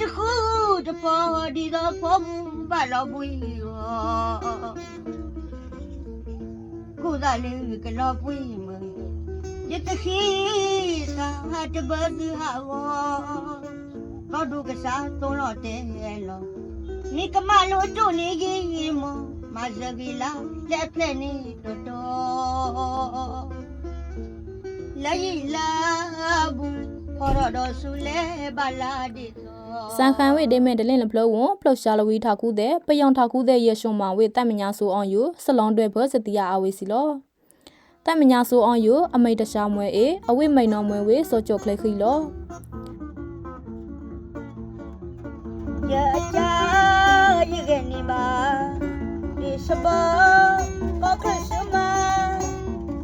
တခုတပေါ်ဒီတော့ဖို့ဘာလို့ပွေရောကိုယ်သာလေးကလောပွေမရတခိသာ တဘဒဟာဝကောဒုကစားသုံးတော့တဲလောနိကမလို့တို့နေကြီးမမဇဂီလာလက်ဖက်နေတော်တော်လာရီလာဘူးခေါ်တော့ဆူလဲဘာလာဒီသောစန်ခန်ဝေဒေမဲဒလင်လဖလဝွန်ပလောက်ရှာလဝီထာကူတဲ့ပယောင်ထာကူတဲ့ရရှုံမဝေတတ်မညာဆိုအောင်ယူဆလွန်တွေဘစတီယာအဝေစီလောတတ်မညာဆိုအောင်ယူအမိတ်တရှာမွဲအေအဝိမိန်တော်မွဲဝေစောကြောခလက်ခီလော Ya cha ye ge ni ba Di saba ko krisma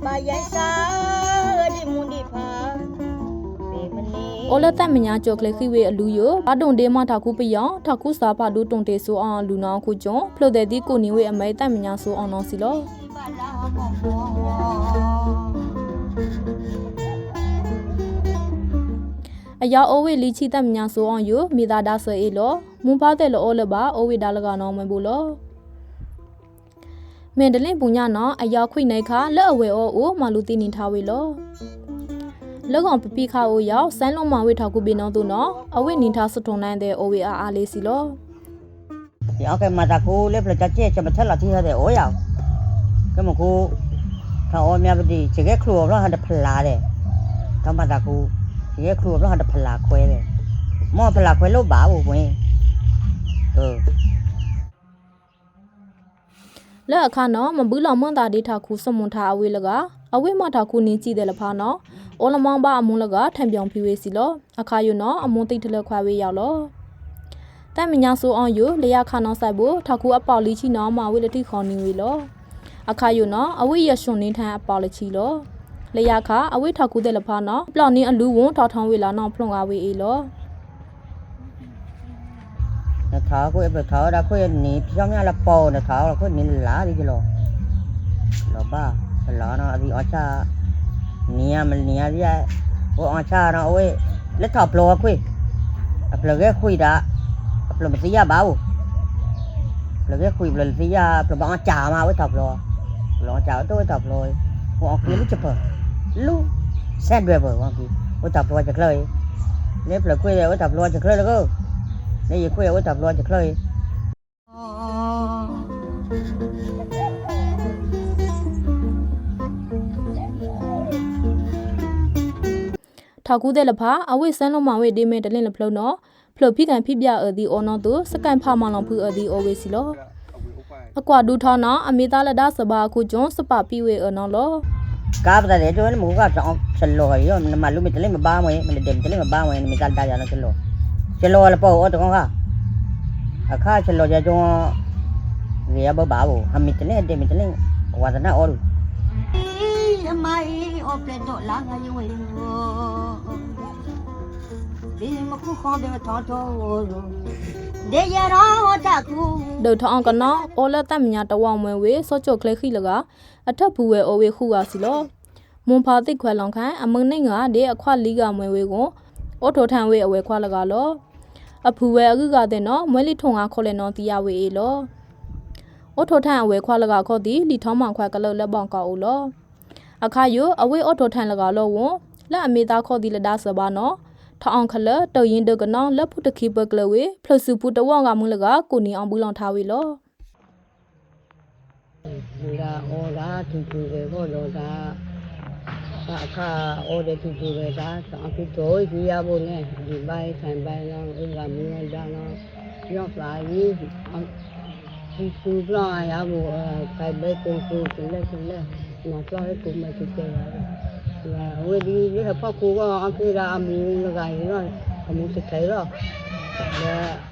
Ba ya sa di mun di pha Be mani အော်လတတ်မညာကြောခလက်ခီဝေအလူယဘာတုံဒေမထာကူပယောင်ထာကူစာဖာဒူတုံတေဆိုအောင်လူနောင်ခုကျွန်းဖလို့တဲ့ဒီကိုနီဝေအမိတ်တတ်မညာဆိုအောင်နောစီလော ba la mo mo အယောအိုဝေလီချီတတ်မညာဆိုအောင်ယူမိသားဒါဆွေအေလောမွန်ဖားတဲ့လောအောလပါအိုဝေဒါလကနောင်းမဘူးလောမင်ဒလင်ပူညာနော်အယောခွိနေခါလက်အဝဲအိုအိုမလူတီနေထားဝေလော လောကောင်ပပိခါအိုရောက်စမ်းလုံးမဝေထောက်ကူပေးနောသူနော်အဝိနေထားစထုံနိုင်တဲ့အိုဝေအားအားလေးစီလော Ya ke mata ko le pla cha che cha ma thala thi ha de o ya Ke mo ko tha o mya ba di che ge khlo lo ha de phla de Ta ma ta ko che ge khlo lo ha de phla khwe de Mo phla khwe lo ba bu wen Ừ လ က်အခါနော်မဘူးလောင်မွန်တာဒေတာခုစမွန်ထားအဝေးလကအဝေးမတာခုနင်းကြည့်တယ်လဖာနော်အော်လမောင်ပါအမွန်လကထံပြောင်ဖြူဝေးစီလောအခါယုနော်အမွန်တိတ်ထလက်ခွာဝေးရောက်လောတမ်မညာဆိုအောင်ယလျာခါနော်ဆိုင်ဖို့ထခုအပေါလီချီနော်မဝေးလတိခေါ်နေဝေးလောအခါယုနော်အဝေးရရှွန်နေထန်အပေါလချီလောလျာခါအဝေးထခုတဲ့လဖာနော်ပလောင်နေအလူဝွန်ထောက်ထောင်းဝေးလာနော်ဖလွန်ကားဝေးအေးလော thảo của em thảo đã có em nhị trong nhà là bò là thảo là có nhị lá đi chứ lo lo ba lo nó đi ở cha nia mình nia đi ai ô ở cha nó ôi lấy thọc lo quỳ ập lo cái quỳ đã ập lo mình ra bảo lo cái quỳ lo mình ra ập lo bảo cha mà với thọc lo lo cha tôi thọc lo ô ở kia lúc chụp lúc xem về vợ ô kia ô thọc lo chụp lời nếu là quỳ rồi ô thọc lo chụp lời là cơ နေရခွေဝတ်တပ်လို့ကြခလို့ထောက်ကူးတဲ့လဖာအဝိစန်းလုံးမဝေဒေမဲတလင်းလဖလုံးနော်ဖလို့ဖိကန်ဖိပြအဒီအော်နော်သူစကန်ဖာမလောင်ဖူအဒီအိုဝေစီလောအကွာဒူထောင်းနော်အမေသားလက်ဒါစပါခုကျွန်းစပပိဝေအော်နော်လောကားပါတယ်ကျွန်တော်မကကြောင်ချလော်ရောမလူမတလေးမပါမဝင်မတတယ်တလေးမပါဝင်မိသားတာရနော်ချလော် ချလော်လည်းပေါ့တော့ကအခါချလော်ကြကျွန်တော်ရဘဘာဘူးအမိတလေးတယ်မိတလေးဝါဒနာအော်လူအမိုင်အော်ပလက်တော့လာငါရွေးဒီမခုခေါ်တယ်ထော်ထော်ဒေရရောတကူဒုထောင်းကနော်အော်လက်တမညာတဝောင်မွဲဝေစောကြော့ကလေးခိလကအထက်ဘူးဝဲအိုဝေခုဝါစီလောမွန်ဖာတိတ်ခွဲလောင်ခိုင်အမုန်နေငါဒေအခွလီကမွဲဝေကိုအော်ထိုထန်ဝေအဝဲခွာလကလော အဖူဝဲအခုကတဲ့နော်မွဲလီထုံကခေါ်လဲနော်တီရဝေအေလောအော်ထိုထန်အဝဲခွာလကခေါ်တီလီထောင်းမောင်ခွာကလောက်လက်ပေါင်ကောက်ဦးလောအခါယအဝေအော်ထိုထန်လကလောဝွန်လက်အမေသားခေါ်တီလက်ဒါစပါနော်ထအောင်ခလတော်ရင်ဒကနောင်းလက်ဖုတခိပကလဝေဖလစုဖုတဝောင်ကမူလကကိုနီအောင်ဘူးလောင်ထားဝေလောလာအော်လာတူတူပဲဘောလို့ဒါ အခါအော်တဲ့တူတူပဲဒါအဖြစ်တော့ကြည့်ရဖို့နဲ့ဒီဘိုင်းဆိုင်ဘိုင်းတော့ဥလာမျိုးဒါတော့ရောက်လာရေးဒီသူကရဖို့အဲဘယ်ကိုကိုတလဲတလဲမတော်ရဲ့ကိုမတူတယ်လာဝေဒီရဖကူကအဖေရာအမူလကရတော့အမူစခဲတော့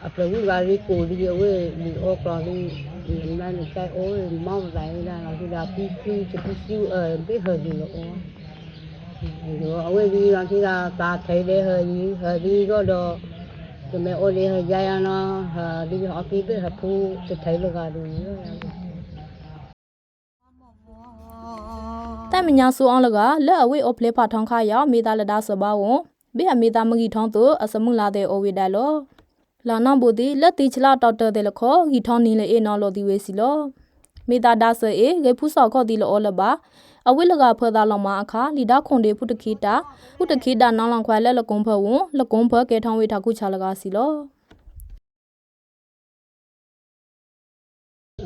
အပလူကရီကိုဒီဝေဒီအော်ကရီဒီမှာနေကြအိုးမောင်းတိုင်းလာတော့ဒီကပီပီချပီစီအဲဘေဟဒီလော ဒီလိုအဝေးကြီးကဒီကတာထဲတဲ့ဟဒီဟဒီတော့တော့ဒီမဲ့အိုလေးဟရရနာဟာဒီအပီပဲဟဖူတထဲလကဒူရောတမ်မညာဆူအောင်လကလက်အဝေးအော်ဖလေဖာထောင်းခါရောက်မေသားလက်ဒါစပါဝွန်ဘေအမေသားမဂီထောင်းသူအစမှုလာတဲ့အိုဝေတိုင်လောလာနောက်ဘိုဒီလက်တီချလာတော်တော်တယ်လခေါဂီထောင်းနီလေအေနော်လို့ဒီဝေစီလောမေတာဒါဆအေဂေဖူဆောက်ခေါ်ဒီလောလဘာ အဝိလကဖေဒါလောင်မအခါလီဒါခွန်ဒေဖုတခိတာဖုတခိတာနောင်းလောင်ခွဲလက်လကုံဖဝွန်လကုံဖကဲထောင်းဝေထားခုချလကားစီလော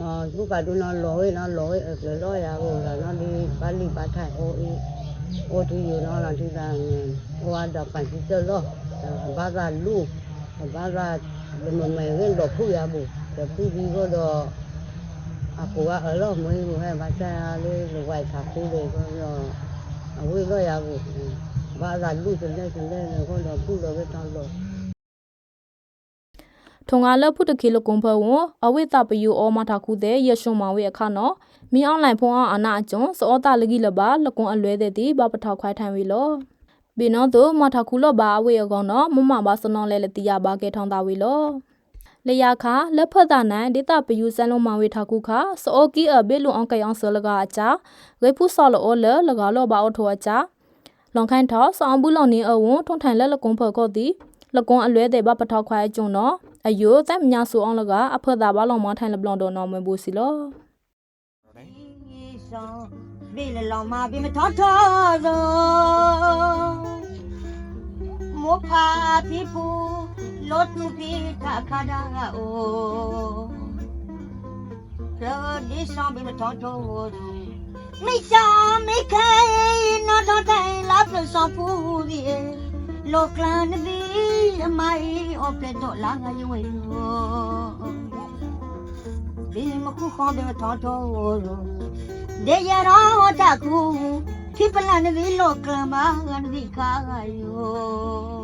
အာဘုကတူနော်လော်ဝဲနော်လော်ဝဲအဲ့လော်ရဘူးလားနော်ဒီပါဠိပါထိုင်အိုအေအိုတူယူနော်လားဒီတာဟိုကတော့ပန်စီတော့ဘာသာလူဘာသာဘယ်မမဲရင်တော့ဖူရဘူးတပူဒီကတော့ အကူကအလောမွေးဘူးဟဲ့ဘာသာလေးလိုဝိုက်ထားဖူးလေကောတော့အဝေးတော့ရဘူးဘာသာလူစတဲ့စတဲ့ကောတော့ဖူးတော့ပဲတောင်းလို့ထုံငါလဖုတခိလကုံဖဝွန်အဝိတပယူအောမထာခုတဲ့ရရှုံမောင်ဝေအခါနော်မီအွန်လိုင်းဖုန်းအောင်အနာအကျွန်းစောတာလကြီးလပါလကုံအလွဲတဲ့တီဘပထောက်ခွိုင်းထိုင်ဝေလောဘီနော်တို့မထာခုလပါအဝေအကောင်နော်မမဘာစနောလဲလတီရပါကဲထောင်းတာဝေလော လျာခါလက်ဖတ်တာနိုင်ဒေတာပယူစန်လုံးမောင်ဝေထာခုခါစောကီအဘေလုံအောင်ကယောင်ဆလကအချာဂေဖုဆောလောလလကလောပါအောထောအချာလွန်ခိုင်းထောဆောင်းဘူးလောင်နေအဝွန်ထုံထိုင်လက်လကုံဖော်ကောတီလကုံအလွဲတဲ့ဘပထောက်ခွိုင်းအကျွန်းနော်အယိုတက်မြဆူအောင်လကအဖတ်တာဘာလုံးမထိုင်လပလောင်တော့နော်မဘူးစီလောဆောင်ဘေးလလောင်မဘေးမထောထောသောမောဖာပြပူလောတုပိထခါဒါအိုရောဒီဆောင်ဘေး မထောထောမိစာမိခဲနော်တော့တိုင်လာပဆောင်ပူဒီလောကလန်ဒီအမိုင်အပတော့လာငါရွေဒီမခုခေါ်ဘေးမထောထော de yaro taku ki plan vi lo klama gan vi kayo